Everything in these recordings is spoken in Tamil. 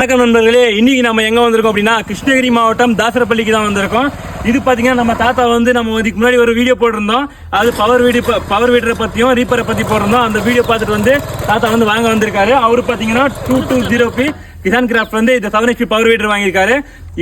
வணக்கம் நண்பர்களே இன்னைக்கு நம்ம எங்க வந்திருக்கோம் அப்படின்னா கிருஷ்ணகிரி மாவட்டம் தாசரப்பள்ளிக்கு தான் வந்திருக்கோம். இது பாத்தீங்கன்னா நம்ம தாத்தா வந்து நம்ம இதுக்கு முன்னாடி ஒரு வீடியோ போட்டிருந்தோம். அது பவர் வீடு பவர் வீடரை பத்தியும் ரீப்பரை பத்தி போட்டிருந்தோம். அந்த வீடியோ பார்த்துட்டு வந்து தாத்தா வந்து வாங்க வந்திருக்காரு. அவர் பாத்தீங்கன்னா two two zero B Kisan Kraft வந்து இந்த செவன் ஹெச்பி பவர் வீடர் வாங்கியிருக்காரு.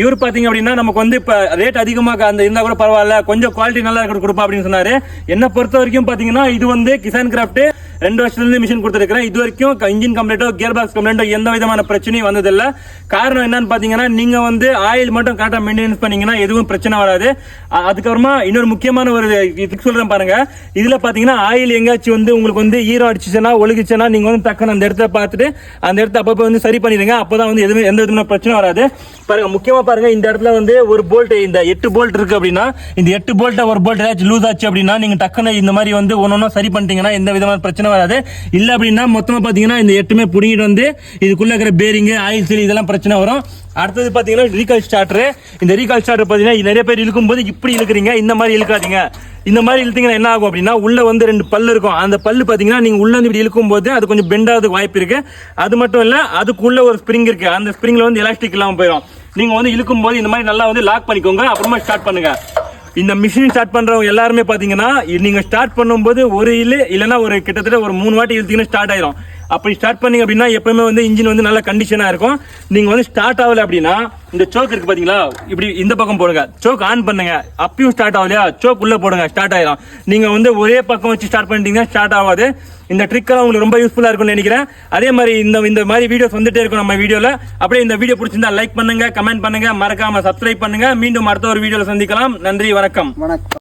இவர் பாத்தீங்க அப்படின்னா நமக்கு வந்து இப்போ ரேட் அதிகமாக அந்த இருந்தால் கூட பரவாயில்ல. கொஞ்சம் குவாலிட்டி நல்லா இருக்கிறது கொடுப்பா அப்படின்னு சொன்னாரு. என்ன பொறுத்த வரைக்கும் பாத்தீங்கன்னா இது வந்து கிசான் கிராஃப்ட் ரெண்டு வருஷத்துலேருந்து மிஷின் கொடுத்துருக்கிறேன். இது வரைக்கும் இன்ஜின் கம்ப்ளைண்ட்டோ கியர் பாக்ஸ் கம்ப்ளைண்டோ எந்த விதமான பிரச்சனையும் வந்ததில்லை. காரணம் என்னன்னு பார்த்தீங்கன்னா நீங்கள் வந்து ஆயில் மட்டும் கரெக்டாக மெயின்டெனன்ஸ் பண்ணீங்கன்னா எதுவும் பிரச்சனை வராது. அதுக்கப்புறமா இன்னொரு முக்கியமான ஒரு இது சொல்கிறேன் பாருங்கள் இதில் பார்த்தீங்கன்னா ஆயில் எங்கேயாச்சும் வந்து உங்களுக்கு வந்து ஈரம் அடிச்சுச்சுன்னா ஒழுகுச்சுன்னா நீங்கள் வந்து டக்குன்னு அந்த இடத்த பார்த்துட்டு அந்த இடத்த அப்பப்போ வந்து சரி பண்ணிடுங்க. அப்போ தான் வந்து எதுவுமே எந்த விதமான பிரச்சனை வராது. பாருங்கள் முக்கியமாக பாருங்கள் இந்த இடத்துல வந்து ஒரு போல்ட் இந்த எட்டு போல்ட் இருக்குது அப்படின்னா இந்த எட்டு போல்ட்டை ஒரு போல்ட் ஏதாச்சும் லூஸ் ஆச்சு அப்படின்னா நீங்கள் டக்குன்னு இந்த மாதிரி வந்து ஒன்று ஒன்றா சரி பண்ணிட்டீங்கன்னா எந்த விதமான பிரச்சனை வராது. இல்லை அப்படின்னா மொத்தமா பாத்தீங்கன்னா இந்த எட்டுமே பிடிங்கிட்டு வந்து இதுக்குள்ள இருக்கிற பேரிங் ஆயில் சீல் இதெல்லாம் பிரச்சனை வரும். அடுத்தது பார்த்தீங்கன்னா ரீகால் ஸ்டார்டரு இந்த ரீகால் ஸ்டார்டர் பார்த்தீங்கன்னா நிறைய பேர் இழுக்கும் போது இப்படி இழுக்கிறீங்க இந்த மாதிரி இழுக்காதீங்க. இந்த மாதிரி இழுத்தீங்கன்னா என்ன ஆகும் அப்படின்னா உள்ள வந்து ரெண்டு பல்லு இருக்கும். அந்த பல்லு பார்த்தீங்கன்னா நீங்க உள்ள வந்து இப்படி இழுக்கும் போது அது கொஞ்சம் பெண்டாவது வாய்ப்பு இருக்கு. அது மட்டும் இல்லை அதுக்குள்ள ஒரு ஸ்ப்ரிங் இருக்கு. அந்த ஸ்ப்ரிங்ல வந்து எலாஸ்டிக் இல்லாமல் போயிடும். நீங்க வந்து இழுக்கும் போது இந்த மாதிரி நல்லா வந்து லாக் பண்ணிக்கோங்க. அப்புறமா ஸ்டார்ட் பண்ணுங்க. இந்த மிஷின் ஸ்டார்ட் பண்றவங்க எல்லாருமே பாத்தீங்கன்னா நீங்கள் நீங்க ஸ்டார்ட் பண்ணும்போது ஒரு இழு இல்லைன்னா ஒரு கிட்டத்தட்ட ஒரு மூணு வாட்டி இழுத்தீங்கன்னா ஸ்டார்ட் ஆயிரும். அப்படி ஸ்டார்ட் பண்ணீங்க அப்படின்னா எப்பவுமே வந்து இன்ஜின் வந்து நல்ல கண்டிஷனாக இருக்கும். நீங்கள் வந்து ஸ்டார்ட் ஆகலை அப்படின்னா இந்த சோக் இருக்கு பார்த்தீங்களா இப்படி இந்த பக்கம் போடுங்க. சோக் ஆன் பண்ணுங்க. அப்பயும் ஸ்டார்ட் ஆகலையா? சோக் உள்ளே போடுங்க. ஸ்டார்ட் ஆகிடும் நீங்கள் வந்து ஒரே பக்கம் வச்சு ஸ்டார்ட் பண்ணிட்டீங்கன்னா ஸ்டார்ட் ஆகாது. இந்த ட்ரிக்கெல்லாம் உங்களுக்கு ரொம்ப யூஸ்ஃபுல்லாக இருக்கும்னு நினைக்கிறேன். அதே மாதிரி இந்த இந்த மாதிரி வீடியோஸ் வந்துட்டே இருக்கும் நம்ம வீடியோவில் அப்படியே இந்த வீடியோ பிடிச்சிருந்தா லைக் பண்ணுங்க கமெண்ட் பண்ணுங்க. மறக்காம சப்ஸ்கிரைப் பண்ணுங்க. மீண்டும் அடுத்த ஒரு வீடியோவில் சந்திக்கலாம். நன்றி வணக்கம். வணக்கம்.